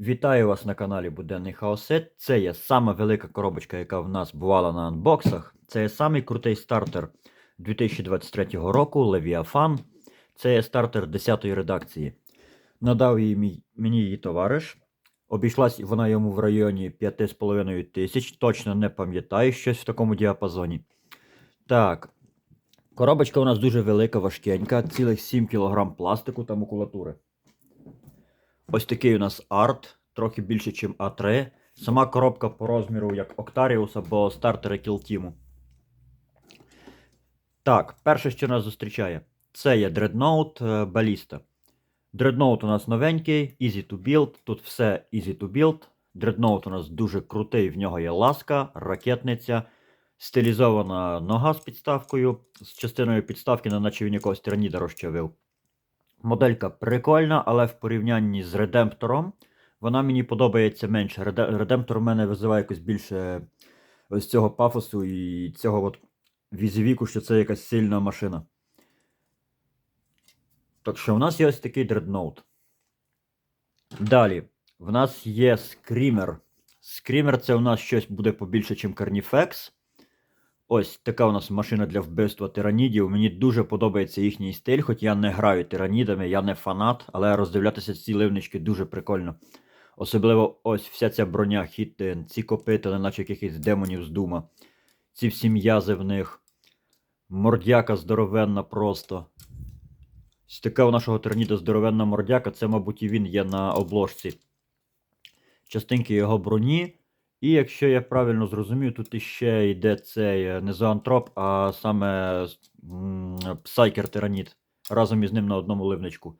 Вітаю вас на каналі Буденний Хаосет. Це є сама велика коробочка, яка в нас бувала на анбоксах. Це є самий крутий стартер 2023 року Leviathan. Це є стартер 10-ї редакції. Надав її мій, мені її товариш. Обійшлась вона йому в районі 5,5 тисяч. Точно не пам'ятаю щось в такому діапазоні. Так. Коробочка у нас дуже велика, важкенька, цілих 7 кг пластику та макулатури. Ось такий у нас арт, трохи більше, ніж А3. Сама коробка по розміру як Octarius або стартери Kill Team. Так, перше, що нас зустрічає, це є Dreadnought е, Ballista. Dreadnought у нас новенький, easy to build. Тут все easy to build. Dreadnought у нас дуже крутий, в нього є ласка, ракетниця, стилізована нога з підставкою, з частиною підставки, на наче він якогось тираніда розчавив. Моделька прикольна, але в порівнянні з Редемптором вона мені подобається менше. Редемптор у мене визиває якось більше ось цього пафосу і цього от візівіку, що це якась сильна машина. Так що в нас є ось такий дредноут. Далі, в нас є скрімер. Скрімер це у нас щось буде побільше, ніж Carnifex. Ось така у нас машина для вбивства тиранідів. Мені дуже подобається їхній стиль, хоч я не граю тиранідами, я не фанат, але роздивлятися ці ливнички дуже прикольно. Особливо ось вся ця броня, хіттин, ці копити, наче якихось демонів з дума. Ці всі м'язи в них. Мордяка здоровенна просто. Ось така у нашого тираніда здоровенна мордяка, це, мабуть, і він є на обложці. Частинки його броні. І якщо я правильно зрозумів, тут іще йде цей е, не зоантроп, а саме псайкер тираніт разом із ним на одному ливничку.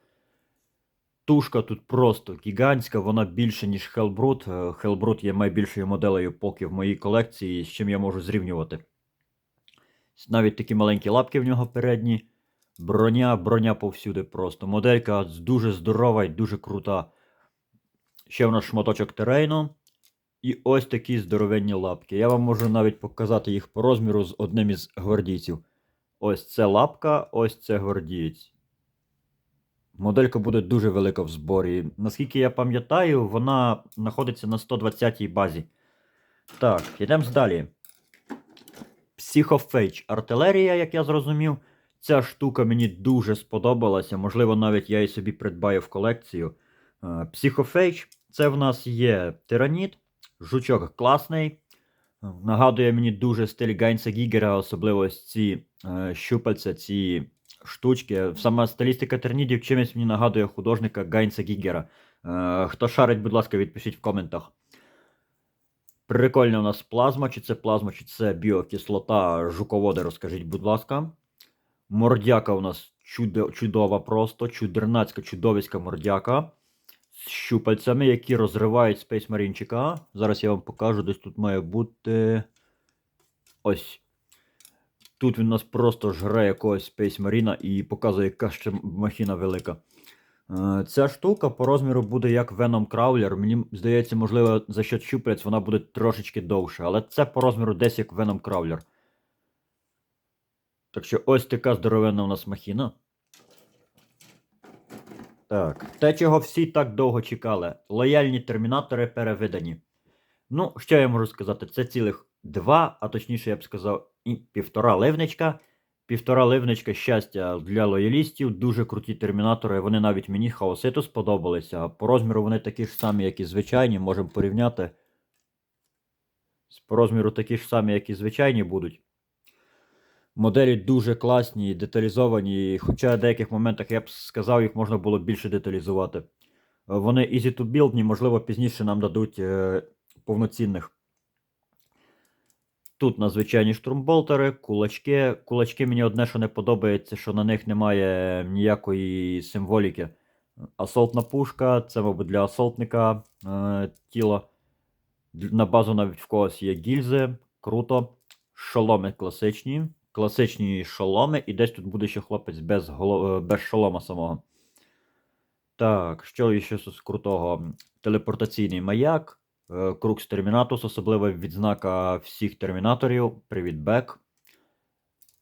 Тушка тут просто гігантська, вона більше, ніж Хелбрут. Хелбрут є найбільшою моделею поки в моїй колекції, з чим я можу зрівнювати. Навіть такі маленькі лапки в нього передні. Броня, броня повсюди просто. Моделька дуже здорова і дуже крута. Ще в нас шматочок терейну. І ось такі здоровенні лапки. Я вам можу навіть показати їх по розміру з одним із гвардійців. Ось це лапка, ось це гвардієць. Моделька буде дуже велика в зборі. Наскільки я пам'ятаю, вона знаходиться на 120-й базі. Так, йдемо далі. Psychophage артилерія, як я зрозумів. Ця штука мені дуже сподобалася. Можливо, навіть я її собі придбаю в колекцію. Е, Psychophage це в нас є тираніт. Жучок класний. Нагадує мені дуже стиль Гайнса Гігера, особливо ось ці е, щупальця, ці штучки. Сама стилістика тернідів чимось мені нагадує художника Гайнса Гігера. Е, хто шарить, будь ласка, відпишіть в коментах. Прикольна у нас плазма, чи це плазма, чи це біокислота жуководи, розкажіть, будь ласка. Мордяка у нас чудо, чудова просто, чудернацька, чудовиська мордяка щупальцями, які розривають Space Marine. Зараз я вам покажу, десь тут має бути. Ось. Тут він нас просто жре якогось Space Marine і показує, яка ще махіна велика. Е, Ця штука по розміру буде як Venom Crawler. Мені здається, можливо, за счет щупалець вона буде трошечки довше, але це по розміру десь як Venom Crawler. Так що ось така здоровенна у нас махіна. Так, те, чого всі так довго чекали. Лояльні термінатори перевидані. Ну, що я можу сказати? Це цілих два, а точніше, я б сказав, і півтора ливничка. Півтора ливничка щастя для лоялістів. Дуже круті термінатори. Вони навіть мені хаоситу сподобалися. По розміру вони такі ж самі, як і звичайні. Можемо порівняти. По розміру такі ж самі, як і звичайні будуть. Моделі дуже класні, деталізовані, хоча в деяких моментах я б сказав, їх можна було більше деталізувати. Вони easy to build, можливо, пізніше нам дадуть е, повноцінних. Тут на звичайні штурмболтери, кулачки. Кулачки мені одне, що не подобається, що на них немає ніякої символіки. Асолтна пушка, це, мабуть, для асолтника е, тіло. На базу навіть в когось є гільзи. Круто. Шоломи класичні. Класичні шоломи, і десь тут буде ще хлопець без, голо... е, без шолома самого. Так, що ще з крутого? Телепортаційний маяк, е, Крукс Термінатус, особлива відзнака всіх термінаторів. Привіт, Бек.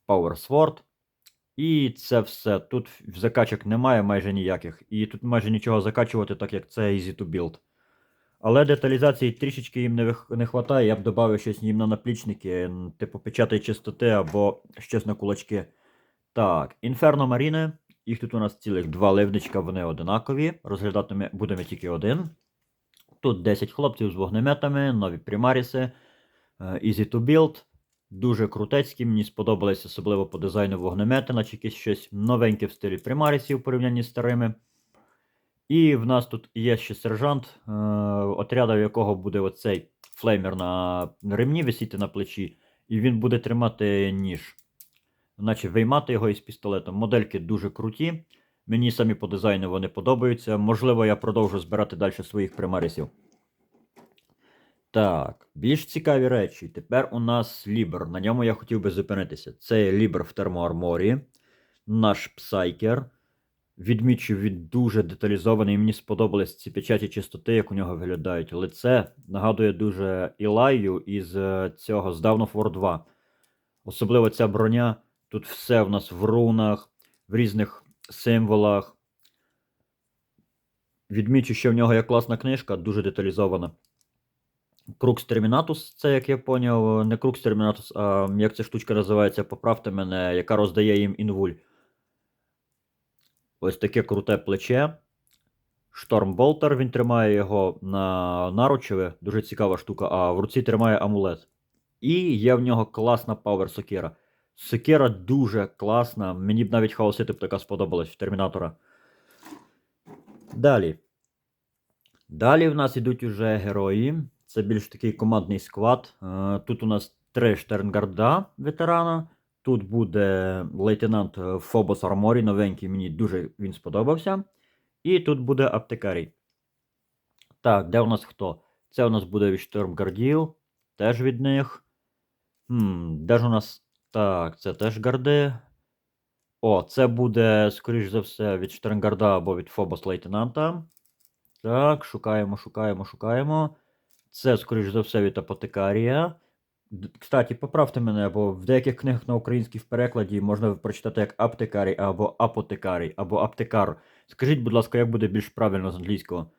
Power Sword. І це все. Тут закачок немає майже ніяких. І тут майже нічого закачувати, так як це easy to build. Але деталізації трішечки їм не, не вистачає, я б додав щось їм на наплічники, типу печатай чистоти або щось на кулачки. Так, Інферно Маріне. Їх тут у нас цілих два ливничка, вони одинакові. Розглядати будемо тільки один. Тут 10 хлопців з вогнеметами, нові примаріси. е, Easy to build. Дуже крутецькі, мені сподобались, особливо по дизайну вогнемети, наче якесь щось новеньке в стилі примарісів у порівнянні з старими. І в нас тут є ще сержант, е, отряда, якого буде оцей флеймер на ремні висіти на плечі, і він буде тримати ніж. Наче виймати його із пістолетом. Модельки дуже круті. Мені самі по дизайну вони подобаються. Можливо, я продовжу збирати далі своїх примарісів. Так, більш цікаві речі. Тепер у нас Лібер. На ньому я хотів би зупинитися. Це Лібер в термоарморі, наш псайкер. Відмічу, він дуже деталізований. Мені сподобались ці печаті чистоти, як у нього виглядають. Лице нагадує дуже Ілаю із е, цього з War 2. Особливо ця броня. Тут все в нас в рунах, в різних символах. Відмічу, що в нього є класна книжка, дуже деталізована. Крукс Термінатус, це як я поняв, не Крукс Термінатус, а як ця штучка називається, поправте мене, яка роздає їм інвуль. Ось таке круте плече. Штормболтер, він тримає його на наручеве, дуже цікава штука, а в руці тримає амулет. І є в нього класна пауер сокира. Сокира дуже класна. Мені б навіть хаосити б така сподобалась в Термінатора. Далі. Далі в нас йдуть уже герої. Це більш такий командний склад. Е, Тут у нас три Штернгарда ветерана. Тут буде лейтенант е, Фобос Арморі, новенький, мені дуже він сподобався. І тут буде аптекарій. Так, де у нас хто? Це у нас буде від Штормгардів, теж від них. Хм, де ж у нас. Так, це теж гарди. О, це буде, скоріш за все, від Штернгарда або від Фобос лейтенанта. Так, шукаємо, шукаємо, шукаємо. Це, скоріш за все, від апотекарія. Кстати, поправте мене, бо в деяких книгах на українській в перекладі можна прочитати як аптекарій або апотекарій, або аптекар. Скажіть, будь ласка, як буде більш правильно з англійського?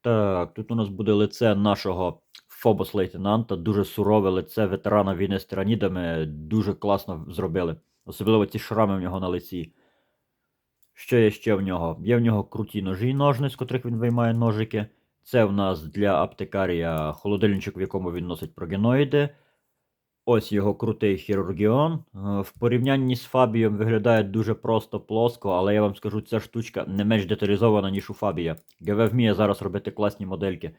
Так, тут у нас буде лице нашого Фобос лейтенанта, дуже сурове лице ветерана війни з тиранідами, дуже класно зробили. Особливо ці шрами в нього на лиці. Що є ще в нього? Є в нього круті ножі і ножни, з котрих він виймає ножики. Це в нас для аптекарія холодильничок, в якому він носить прогеноїди. Ось його крутий хірургіон. Е, В порівнянні з Фабієм виглядає дуже просто плоско, але я вам скажу, ця штучка не менш деталізована, ніж у Фабія. ГВ вміє зараз робити класні модельки.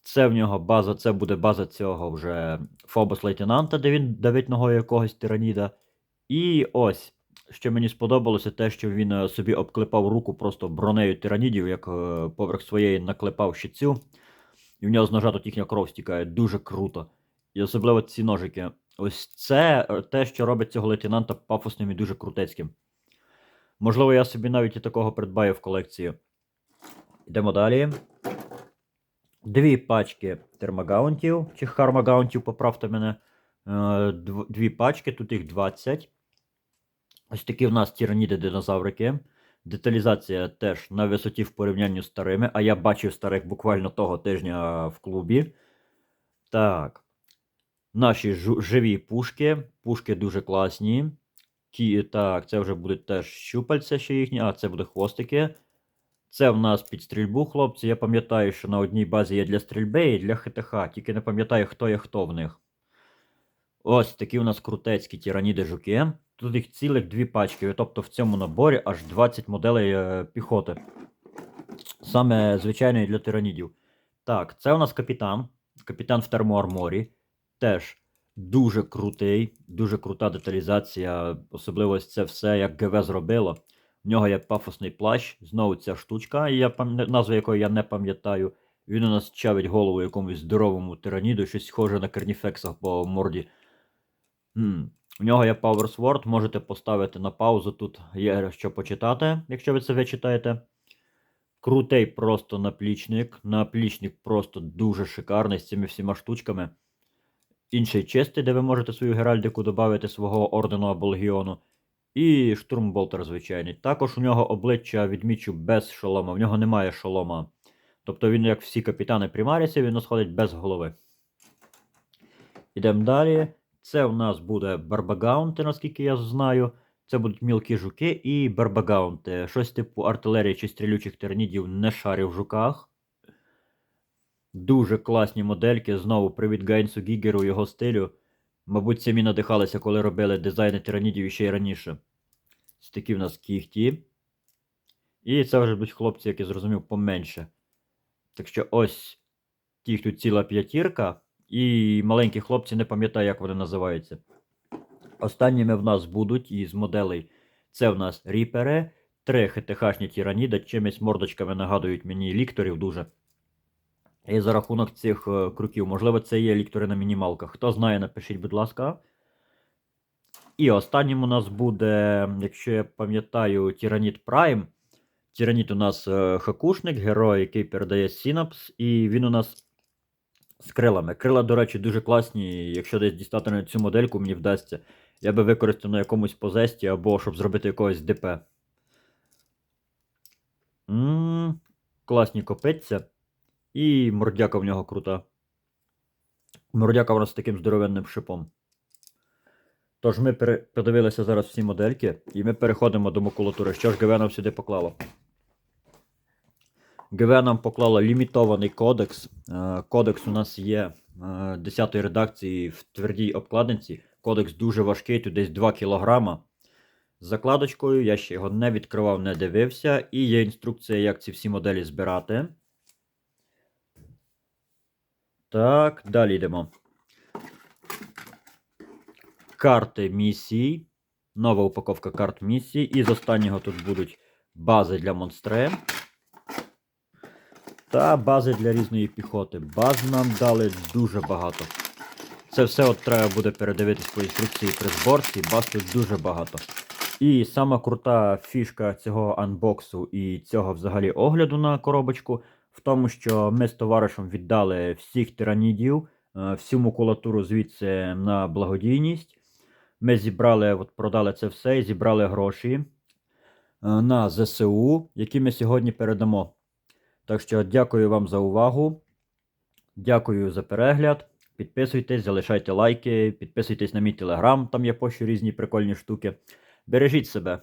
Це в нього база, це буде база цього вже Фобос лейтенанта, де він давить ногою якогось тираніда. І ось, що мені сподобалося, те, що він е, собі обклепав руку просто бронею тиранідів, як е, поверх своєї наклепав щитцю. І в нього з ножа тут їхня кров стікає. Дуже круто. І особливо ці ножики. Ось це е, те, що робить цього лейтенанта пафосним і дуже крутецьким. Можливо, я собі навіть і такого придбаю в колекцію. Йдемо далі. Дві пачки термогаунтів, чи хармагаунтів, поправте мене. Дві пачки, тут їх 20. Ось такі в нас тираніди динозаврики. Деталізація теж на висоті в порівнянні з старими, а я бачив старих буквально того тижня в клубі. Так. Наші живі пушки. Пушки дуже класні. Ті, так, це вже будуть теж щупальця ще їхні, а це буде хвостики. Це в нас під стрільбу, хлопці. Я пам'ятаю, що на одній базі є для стрільби і для ХТХ, тільки не пам'ятаю, хто є хто в них. Ось такі у нас крутецькі тираніди жуки. Тут їх цілих дві пачки, тобто в цьому наборі аж 20 моделей е, піхоти. Саме звичайної для тиранідів. Так, це у нас капітан. Капітан в термоарморі. Теж дуже крутий, дуже крута деталізація. Особливо це все, як ГВ зробило. В нього є пафосний плащ, знову ця штучка, я назву якої я не пам'ятаю. Він у нас чавить голову якомусь здоровому тираніду, щось схоже на Керніфекса по морді. У нього є Power Sword, можете поставити на паузу. Тут є що почитати, якщо ви це вичитаєте. Крутий просто наплічник. Наплічник просто дуже шикарний з цими всіма штучками. Інший чистий, де ви можете свою геральдику додати свого ордену або легіону. І штурмболтер звичайний. Також у нього обличчя відмічу без шолома. В нього немає шолома Тобто він, як всі капітани примарісів, він у нас ходить без голови. Ідемо далі. Це у нас буде барбагаунти, наскільки я знаю. Це будуть мілкі жуки і барбагаунти. Щось типу артилерії чи стрілючих тернідів не шарів в жуках. Дуже класні модельки. Знову привіт Гайнсу Гігеру, його стилю. Мабуть, самі надихалися, коли робили дизайни тиранідів ще й раніше. Ось такі в нас кіхті. І це вже будуть хлопці, які зрозумів, поменше. Так що ось ті, тут ціла п'ятірка, і маленькі хлопці не пам'ятаю, як вони називаються. Останніми в нас будуть із моделей. Це в нас ріпери, три ХТХшні тіраніда, чимось мордочками нагадують мені лікторів дуже. І за рахунок цих е, крюків, можливо, це є ліктори на мінімалках. Хто знає, напишіть, будь ласка. І останнім у нас буде, якщо я пам'ятаю, Тіраніт Прайм. Тіраніт у нас е, хакушник, герой, який передає Сінапс, і він у нас з крилами. Крила, до речі, дуже класні. Якщо десь дістати на цю модельку, мені вдасться. Я би використав на якомусь позесті або щоб зробити якогось ДП. М, Класні копиться. І мордяка в нього крута. Мордяка в нас з таким здоровенним шипом. Тож ми пере- подивилися зараз всі модельки, і ми переходимо до макулатури. Що ж ГВ сюди поклало? ГВ нам поклало лімітований кодекс. Е, Кодекс у нас є 10-ї редакції в твердій обкладинці. Кодекс дуже важкий, тут десь 2 кг. З закладочкою я ще його не відкривав, не дивився. І є інструкція, як ці всі моделі збирати. Так, далі йдемо. Карти місій. Нова упаковка карт місій. І з останнього тут будуть бази для монстре. Та бази для різної піхоти. Баз нам дали дуже багато. Це все от треба буде передивитись по інструкції при зборці. Баз тут дуже багато. І сама крута фішка цього анбоксу і цього взагалі огляду на коробочку в тому, що ми з товаришем віддали всіх тиранідів, е, всю макулатуру звідси на благодійність. Ми зібрали, от продали це все і зібрали гроші е, на ЗСУ, які ми сьогодні передамо. Так що дякую вам за увагу. Дякую за перегляд. Підписуйтесь, залишайте лайки, підписуйтесь на мій телеграм, там я пощу різні прикольні штуки. Бережіть себе.